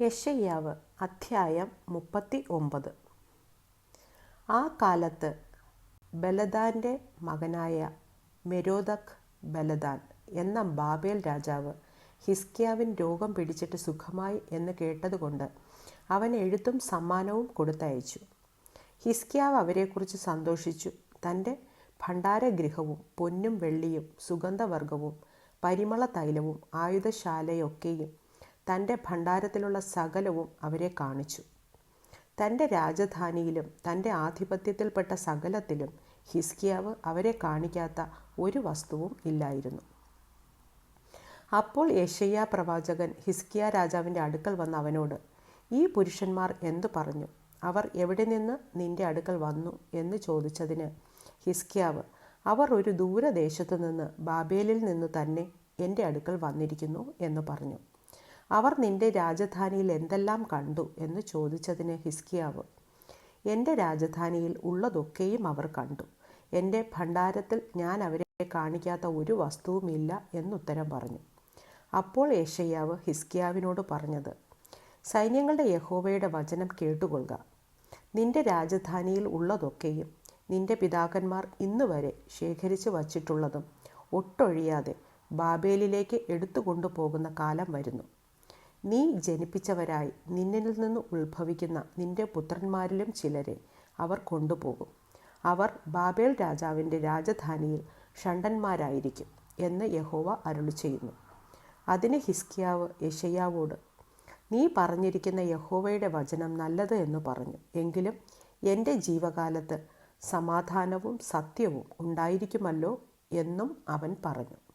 യെശയ്യാവ് അധ്യായം മുപ്പത്തി ഒമ്പത് ആ കാലത്ത് ബലദാന്റെ മകനായ മെരോദക് ബലദാൻ എന്ന ബാബേൽ രാജാവ് ഹിസ്കിയാവിൻ രോഗം പിടിച്ചിട്ട് സുഖമായി എന്ന് കേട്ടതുകൊണ്ട് അവൻ എഴുത്തും സമ്മാനവും കൊടുത്തയച്ചു. ഹിസ്കിയാവ് അവരെക്കുറിച്ച് സന്തോഷിച്ചു. തന്റെ ഭണ്ഡാരഗൃഹവും പൊന്നും വെള്ളിയും സുഗന്ധവർഗവും പരിമള തൈലവും ആയുധശാലയൊക്കെയും തന്റെ ഭണ്ഡാരത്തിലുള്ള സകലവും അവരെ കാണിച്ചു. തന്റെ രാജധാനിയിലും തന്റെ ആധിപത്യത്തിൽപ്പെട്ട സകലത്തിലും ഹിസ്കിയാവ് അവരെ കാണിക്കാത്ത ഒരു വസ്തുവും ഇല്ലായിരുന്നു. അപ്പോൾ യശയ്യ പ്രവാചകൻ ഹിസ്കിയ രാജാവിന്റെ അടുക്കൽ വന്ന അവനോട് ഈ പുരുഷന്മാർ എന്തു പറഞ്ഞു? അവർ എവിടെ നിന്ന് നിന്റെ അടുക്കൽ വന്നു? എന്ന് ചോദിച്ചതിന് ഹിസ്കിയാവ് അവർ ഒരു ദൂരദേശത്തു നിന്ന് ബാബേലിൽ നിന്ന് തന്നെ എന്റെ അടുക്കൽ വന്നിരിക്കുന്നു എന്ന് പറഞ്ഞു. അവർ നിന്റെ രാജധാനിയിൽ എന്തെല്ലാം കണ്ടു എന്ന് ചോദിച്ചതിന് ഹിസ്കിയാവ് എന്റെ രാജധാനിയിൽ ഉള്ളതൊക്കെയും അവർ കണ്ടു. എന്റെ ഭണ്ഡാരത്തിൽ ഞാൻ അവരെ കാണിക്കാത്ത ഒരു വസ്തുവുമില്ല എന്നുത്തരം പറഞ്ഞു. അപ്പോൾ ഏഷയ്യാവ് ഹിസ്കിയാവിനോട് പറഞ്ഞത് സൈന്യങ്ങളുടെ യഹോവയുടെ വചനം കേട്ടുകൊള്ളുക. നിന്റെ രാജധാനിയിൽ ഉള്ളതൊക്കെയും നിന്റെ പിതാക്കന്മാർ ഇന്ന് വരെ ശേഖരിച്ചു വച്ചിട്ടുള്ളതും ഒട്ടൊഴിയാതെ ബാബേലിലേക്ക് എടുത്തുകൊണ്ടുപോകുന്ന കാലം വരുന്നു. നീ ജനിപ്പിച്ചവരായി. നിന്നിൽ നിന്ന് ഉത്ഭവിക്കുന്ന നിന്റെ പുത്രന്മാരിലും ചിലരെ അവർ കൊണ്ടുപോകും. അവർ ബാബേൽ രാജാവിന്റെ രാജധാനിയിൽ ഷണ്ടന്മാരായിരിക്കും എന്ന് യഹോവ അരുളി ചെയ്യുന്നു അതിന് ഹിസ്കിയാവ് യഷയ്യാവോട് നീ പറഞ്ഞിരിക്കുന്ന യഹോവയുടെ വചനം നല്ലത് എന്ന് പറഞ്ഞു. എങ്കിലും എന്റെ ജീവകാലത്ത് സമാധാനവും സത്യവും ഉണ്ടായിരിക്കുമല്ലോ എന്നും അവൻ പറഞ്ഞു.